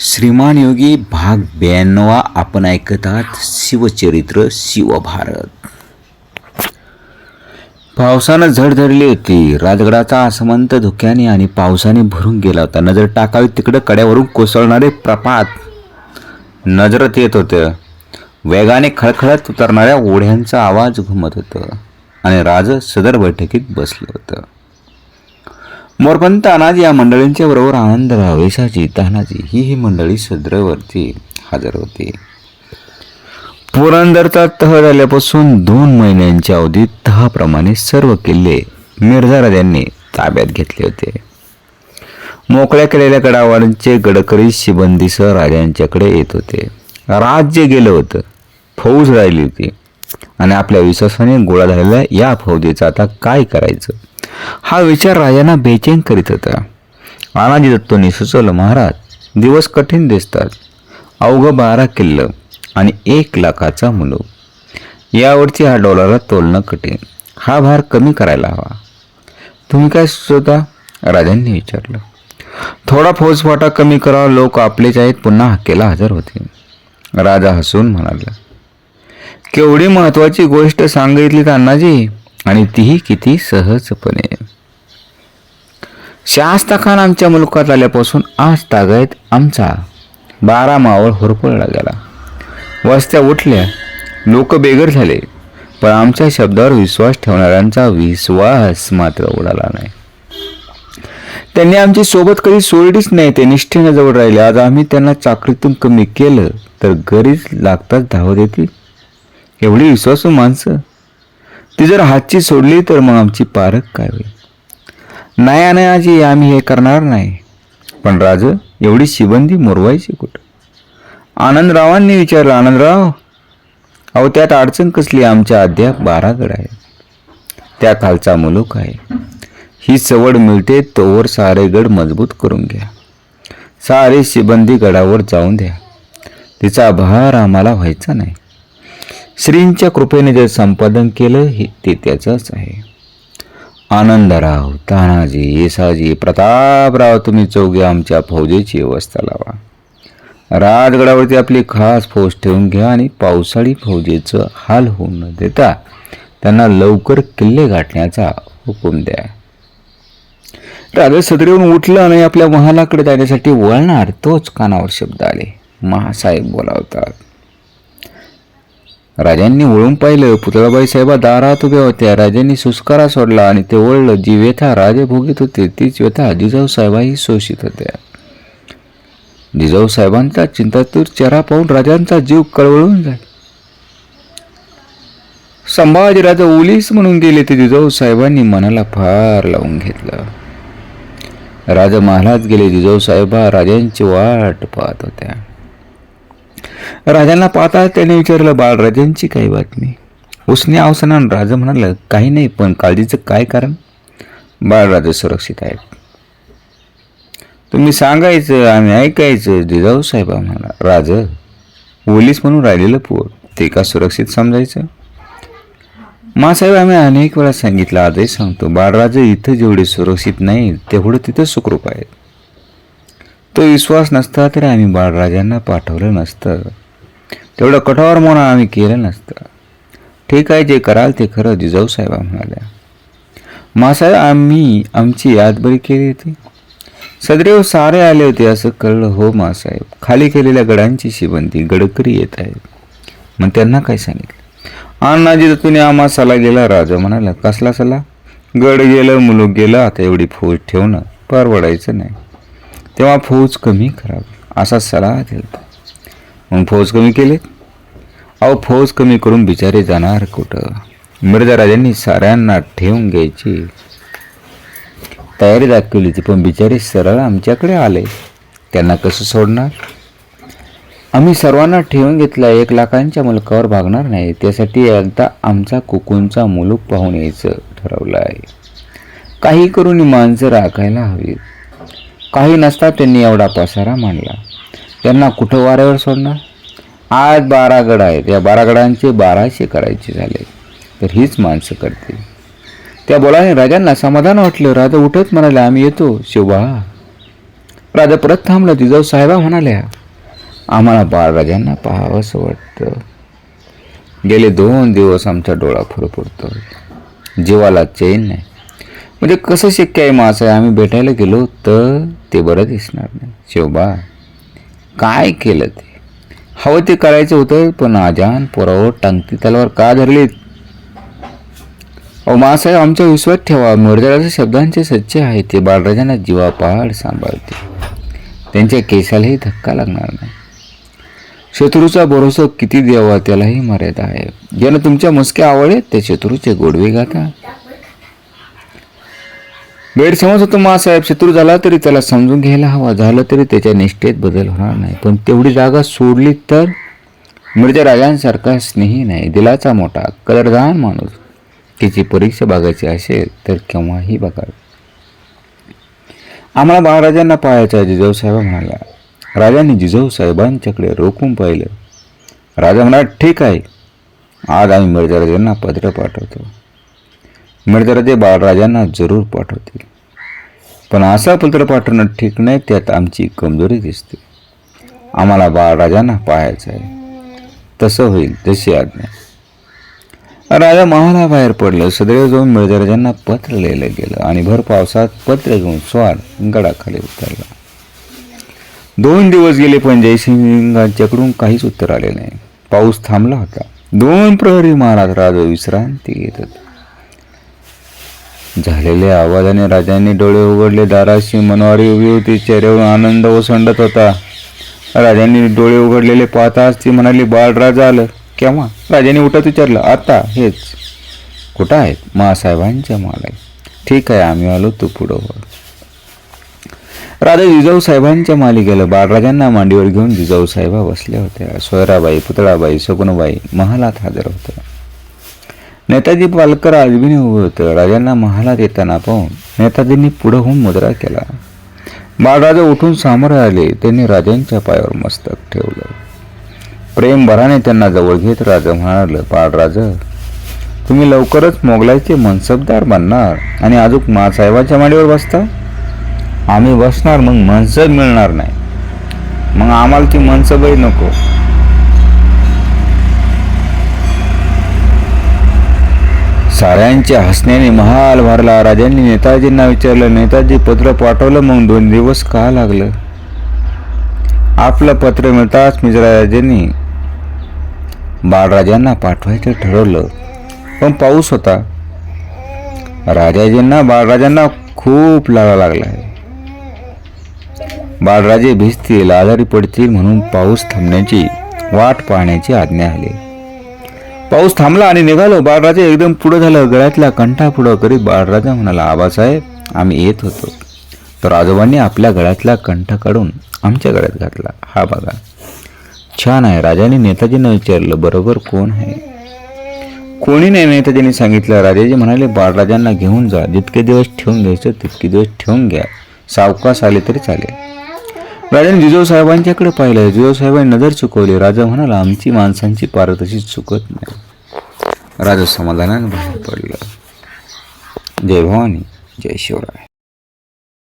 श्रीमान योगी भाग ब्याण्णवा आपण ऐकतात शिवचरित्र शिवभारत. पावसानं झड धरली होती. राजगडाचा आसमंत धुक्याने आणि पावसाने भरून गेला होता. नजर टाकावी तिकडं कड्यावरून कोसळणारे प्रपात. नजरत येत होतं. वेगाने खळखळत उतरणाऱ्या ओढ्यांचा आवाज घुमत होतं. आणि राज सदर बैठकीत बसलं होतं. मोरपंत अनाजी या मंडळींच्या बरोबर आनंदराव वेशाची तानाजी ही ही मंडळी सदरेवरती हजर होती. पुरंदरचा तह झाल्यापासून दोन महिन्यांच्या अवधीत तहाप्रमाणे सर्व किल्ले मिर्झा राजांनी ताब्यात घेतले होते. मोकळ्या केलेल्या गडावरचे गडकरी शिबंदीसह राजांच्याकडे येत होते. राज्य गेलं होतं. फौज राहिली होती. आणि आपल्या विश्वासाने गोळा झालेल्या या फौजेचं आता काय करायचं? हा विचार राजांना बेचैन करीत होता. आनाजी दत्तोनी सुचवलं महाराज दिवस कठीण दिसतात. अवघं बारा किल्लं आणि एक लाखाचा मुलूक. यावरची हा डॉलरला तोलणं कठीण. हा भार कमी करायला हवा. तुम्ही काय सुचवता? राजांनी विचारलं. थोडा फौजफाटा कमी करावा लोक आपलेच आहेत पुन्हा हक्केला हजर होते राजा हसून म्हणाला केवढी महत्वाची गोष्ट सांगितली अण्णाजी. आणि तीही किती सहजपणे. शास्ता खान आमच्या मुलुखात आल्यापासून आज तागायत आमचा बारा मावळ होरपळला गेला. वस्त्या उठल्या लोक बेघर झाले पण आमच्या शब्दावर विश्वास ठेवणाऱ्यांचा विश्वास मात्र उडाला नाही. त्यांनी आमची सोबत कधी सोडलीच नाही ते निष्ठेनं जवळ राहिले. आज आम्ही त्यांना चाकरीतून कमी केलं तर गरीज लागताच धावत येतील. एवढी विश्वासू माणसं ती जर हातची सोडली तर मग आमची पारख काय होईल? नाही आणि आजी आम्ही हे करणार नाही. पण राज एवढी शिबंदी मोरवायची कुठं? आनंदरावांनी विचारलं आनंदराव अहो त्यात अडचण कसली? आमच्या अद्याप बारा गड आहे. त्या खालचा मुलूक आहे. ही सवड मिळते तोवर सारे गड मजबूत करून घ्या. सारे शिबंदी गडावर जाऊन द्या. तिचा भार आम्हाला व्हायचा नाही. श्रींच्या कृपेने जे संपादन केलं हे ते त्याचंच आहे. आनंदराव तानाजी येसाजी प्रतापराव तुम्ही चौघे आमच्या फौजेची व्यवस्था लावा. राजगडावरती आपली खास फौज ठेवून घ्या आणि पावसाळी फौजेचं हाल होऊ न देता त्यांना लवकर किल्ले गाठण्याचा हुकूम द्या. राजा सदरेहून उठलं आणि आपल्या महालाकडे जाण्यासाठी वळणार तोच कानावर शब्द आले. महासाहेब बोलावतात राजांनी वळून पाहिलं पुतळाबाई साहेबा दारात उभ्या होत्या. राजांनी सुस्कारा सोडला आणि ते वळलं. जी व्यथा राजे भोगीत होते तीच व्यथा जिजाऊ साहेबाही शोषित होत्या. जिजाऊ साहेबांचा चिंतातूर चेहरा पाहून राजांचा जीव कळवळून जाईल संभाजीराजा उलीस म्हणून गेले ते जिजाऊ साहेबांनी मनाला फार लावून घेतलं. राजा महालात गेले जिजाऊ साहेबा राजांची वाट पाहत होत्या. राजांना पाहता त्याने विचारलं बाळराजांची काही बातमी? उसने अवसनान राजा म्हणाला काही नाही पण काळजीचं काय कारण? बाळराजा सुरक्षित आहेत. तुम्ही सांगायचं आम्ही ऐकायचं जिजाऊ साहेबा म्हणाला राज ओलीस म्हणून राहिलेलं पोर ते का सुरक्षित समजायचं? मासाहेब आम्ही अनेक वेळा सांगितलं आजही सांगतो बाळराजे इथं जेवढे सुरक्षित नाही तेवढं तिथं सुखरूप आहेत. तो विश्वास नसता तरी आम्ही बाळराजांना पाठवलं नसतं. तेवढं कठोर म्हणून आम्ही केलं नसतं. ठीक आहे जे कराल ते खरं जिजाऊ साहेबा म्हणाल्या. मासाहेब आम्ही आमची याद बरी केली होती? सदरेव सारे आले होते असं कळलं. हो मासाहेब खाली केलेल्या गडांची शिबंदी गडकरी येत आहेत. मग त्यांना काय सांगितलं? अण्णाजी तुम्ही आम्हा सला गेला. राजा म्हणाला कसला सला? गड गेलं मुलूक गेलं आता एवढी फौज ठेवणं परवडायचं नाही. तेव्हा फौज कमी करावी. असा सल्ला दिला. मग फौज कमी केले? अहो फौज कमी करून बिचारे जाणार कुठं? मिर्झा राजांनी साऱ्यांना ठेवून घ्यायची तयारी दाखवली होती पण बिचारे सरळ आमच्याकडे आले. त्यांना कसं सोडणार? आम्ही सर्वांना ठेवून घेतला एक लाखांच्या मुलकावर भागणार नाही. त्यासाठी एकदा आमचा कुकूनचा मुलूक पाहून यायचं ठरवलं आहे. काही करून माणसं राखायला हवीत. काही नसता त्यांनी एवढा पसारा मांडला. त्यांना कुठं वाऱ्यावर सोडणार? आज बारा गड आहेत. या बारा गडांचे बाराशे करायचे झाले. तर हीच माणसं करतील. त्या बोलाने राजांना समाधान वाटलं. राजा उठत म्हणाले आम्ही येतो. शिवबा राजा परत थांबला. जिजाऊ साहेबा म्हणाल्या आम्हाला बाळराजांना पाहावंसं वाटतं. गेले दोन दिवस आमचा डोळा फुरफुरतो जीवाला चैन नाही. म्हणजे कसं शक्य आहे मासा आहे आम्ही भेटायला गेलो तर ते बरं दिसणार नाही. शेवबा काय केलं ते? हवं ते करायचं होतं पण आजान पोरावर टांगती तलवार का धरलीत? अहो मासाहेब आमच्या विश्वास ठेवा. मिर्जाराच्या शब्दांचे सच्चे आहे ते. बाळराजांना जीवापाड सांभाळते. त्यांच्या केसालाही धक्का लागणार नाही. शत्रूचा भरोसा किती द्यावा त्यालाही मर्यादा आहे. ज्यानं तुमच्या मस्क्या आवडे त्या शत्रूचे गोडवे गाता. गैरसमज होतो मासाहेब. शत्रू झाला तरी त्याला समजून घ्यायला हवा. झालं तरी त्याच्या निष्ठेत बदल होणार नाही. पण तेवढी जागा सोडली तर मिर्जा राजांसारखा स्नेही नाही. दिलाचा मोठा कदरदान माणूस. तिची परीक्षा बघायची असेल तर केव्हाही बघावी. आम्हाला बाळराजांना पाहायचा जिजाऊसाहेब म्हणाला. राजांनी जिजाऊ साहेबांच्याकडे रोखून पाहिलं. राजा म्हणाला ठीक आहे. आज आम्ही मिर्जाराजांना पत्र पाठवतो. मिर्जाराजे बाळराजांना जरूर पाठवतील पण असा पत्र पाठवणं ठीक नाही त्यात आमची कमजोरी दिसते. आम्हाला बाळराजांना पाहायचं आहे. तसं होईल तशी आज्ञा. राजा महालाबाहेर पडलं सदैव जाऊन मिळदराजांना पत्र लिहिलं गेलं आणि भर पावसात पत्र घेऊन स्वार गडाखाली उतरला. दोन दिवस गेले पण जयसिंगांच्याकडून काहीच उत्तर आले नाही. पाऊस थांबला होता. दोन प्रहरी महाराज राजा विश्रांती घेत होता. झालेल्या आवाजाने राजांनी डोळे उघडले. दाराशी मनवारी उभी होती. चेहऱ्यावर आनंद ओसंडत होता. राजांनी डोळे उघडलेले पाहताच ती म्हणाली बाळराजा आलं. केव्हा? राजाने उठत विचारलं. आता. हेच. कुठं आहेत? मासाहेबांच्या मालाय. ठीक आहे आम्ही आलो तू पुढं राजा जिजाऊ साहेबांच्या माली गेलं. बाळराजांना मांडीवर घेऊन जिजाऊ साहेबा बसल्या होत्या. सोयराबाई पुतळाबाई सगुणबाई महालात हजर होत्या. नेताजी पालकर आजबीने उभं होतं. राजांना महालात येताना पाहून नेताजींनी पुढं होऊन मुद्रा केला. बाळराजा उठून सामोरे आले. त्यांनी राजांच्या पायावर मस्तक ठेवलं. प्रेम भराने त्यांना जवळ घेत राजा म्हणालं बाळराजा तुम्ही लवकरच मोगलायचे मनसबदार बनणार आणि अजून मासाहेबाच्या माडीवर बसता? आम्ही बसणार मग मनसब मिळणार नाही. मग आम्हाला ती मनसबही नको. साऱ्यांच्या हसण्याने महाल भरला. राजांनी नेताजींना विचारलं. नेताजी पत्र पाठवलं. मग दोन दिवस का लागलं? आपलं पत्र मिळताच मिजराजांनी बाळराजांना पाठवायचं ठरवलं. पण पाऊस होता. राजाजींना बाळराजांना खूप लागा लागला आहे बाळराजे भिजतील आजारी पडतील म्हणून पाऊस थांबण्याची वाट पाहण्याची आज्ञा आली. पाऊस थांबला आणि निघालो. बाळराजा एकदम पुढं झालं. गळ्यातल्या कंठा पुढं करीत बाळराजा म्हणाला आबासाहेब आम्ही येत होतो. तर आजोबांनी आपल्या गळ्यातला कंठा काढून आमच्या गळ्यात घातला. हा बघा छान आहे. राजाने नेताजींना विचारलं बरोबर कोण आहे? कोणी नाही नेताजींनी सांगितलं. राजाजी म्हणाले बाळराजांना घेऊन जा. जितके दिवस ठेवून घ्यायचं तितके दिवस ठेवून घ्या. सावकाश आले तरी चालेल. राजाने जिजाऊसाहेबांच्याकडे पाहिलं. जिजाऊसाहेबांनी नजर चुकवली. राजा म्हणाला आमची माणसांची पार तशी चुकत नाही. राजा समाधानाने बाहेर पडलं. जय भवानी जय शिवराय.